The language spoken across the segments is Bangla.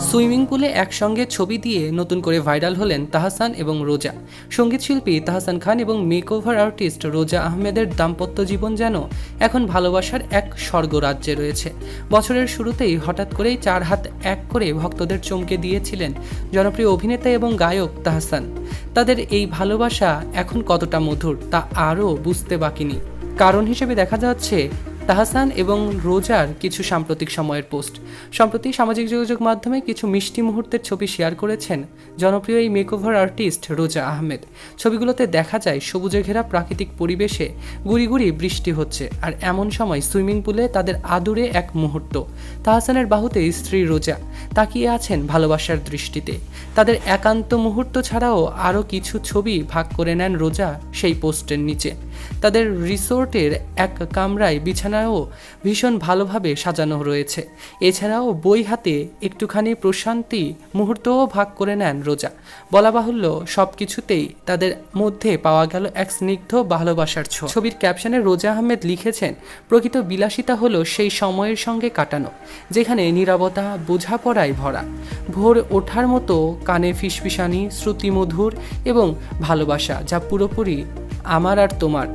সুইমিং পুলে একসঙ্গে ছবি দিয়ে নতুন করে ভাইরাল হলেন তাহসান এবং রোজা। সংগীত শিল্পী তাহসান খান এবং মেকওভার আর্টিস্ট রোজা আহমেদের দাম্পত্য জীবন যেন এখন ভালোবাসার এক স্বর্গরাজ্যে রয়েছে। বছরের শুরুতেই হঠাৎ করেই চার হাত এক করে ভক্তদের চমকে দিয়েছিলেন জনপ্রিয় অভিনেতা এবং গায়ক তাহসান। তাদের এই ভালোবাসা এখন কতটা মধুর তা আরও বুঝতে বাকি নেই। কারণ হিসেবে দেখা যাচ্ছে তাহসান এবং রোজার কিছু সাম্প্রতিক সময়ের পোস্ট। সম্প্রতি সামাজিক যোগাযোগ মাধ্যমে কিছু মিষ্টি মুহূর্তের ছবি শেয়ার করেছেন জনপ্রিয় এই মেকওভার আর্টিস্ট রোজা আহমেদ। ছবিগুলোতে দেখা যায় সবুজে ঘেরা প্রাকৃতিক পরিবেশে গুড়ি গুড়ি বৃষ্টি হচ্ছে আর এমন সময় সুইমিং পুলে তাদের আদুরে এক মুহূর্ত। তাহসানের বাহুতে স্ত্রী রোজা, তাকিয়ে আছেন ভালোবাসার দৃষ্টিতে। তাদের একান্ত মুহূর্ত ছাড়াও আরও কিছু ছবি ভাগ করে নেন রোজা সেই পোস্টের নিচে। তাদের রিসোর্টের এক কামরায় বিছানায়ও ভীষণ ভালোভাবে সাজানো রয়েছে। এছাড়াও বই হাতে একটুখানি প্রশান্তি মুহূর্তও ভাগ করে নেন রোজা। বলা বাহুল্য সব কিছুতেই তাদের মধ্যে পাওয়া গেল এক স্নিগ্ধ ভালোবাসার ছোঁয়া। ছবির ক্যাপশনে রোজা আহমেদ লিখেছেন, প্রকৃত বিলাসিতা হলো সেই সময়ের সঙ্গে কাটানো, যেখানে নীরবতা বোঝাপড়ায় ভরা। ভোর ওঠার মতো কানে ফিসফিসানি, শ্রুতিমধুর এবং ভালোবাসা যা পুরোপুরি আমার আর তোমার।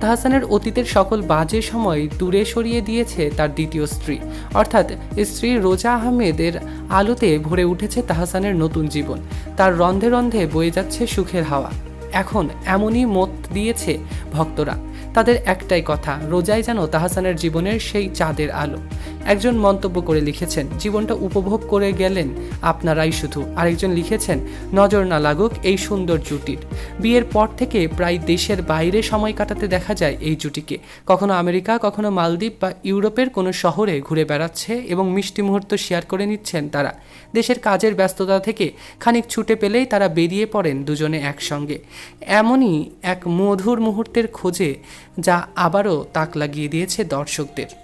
তাহসানের অতীতের সকল বাজে সময় দূরে সরিয়ে দিয়েছে তার দ্বিতীয় স্ত্রী। অর্থাৎ স্ত্রী রোজা আহমেদের আলোতে ভরে উঠেছে তাহসানের নতুন জীবন। তার রন্ধে রন্ধে বয়ে যাচ্ছে সুখের হাওয়া। এখন এমনই মত দিয়েছে ভক্তরা। তাদের একটাই কথা, রোজাই যেন তাহসানের জীবনের সেই চাঁদের আলো। একজন মন্তব্য করে লিখেছেন, জীবনটা উপভোগ করে গেলেন আপনারাই শুধু। আরেকজন লিখেছেন, নজর না লাগুক এই সুন্দর জুটির। বিয়ের পর থেকে প্রায় দেশের বাইরে সময় কাটাতে দেখা যায় এই জুটিকে। কখনো আমেরিকা, কখনো মালদ্বীপ বা ইউরোপের কোনো শহরে ঘুরে বেড়াচ্ছে এবং মিষ্টি মুহূর্ত শেয়ার করে নিচ্ছেন তারা। দেশের কাজের ব্যস্ততা থেকে খানিক ছুটে পেলেই তারা বেরিয়ে পড়েন দুজনে একসঙ্গে। এমনই এক মধুর মুহূর্তের খোঁজে যা আবারও তাক লাগিয়ে দিয়েছে দর্শকদের।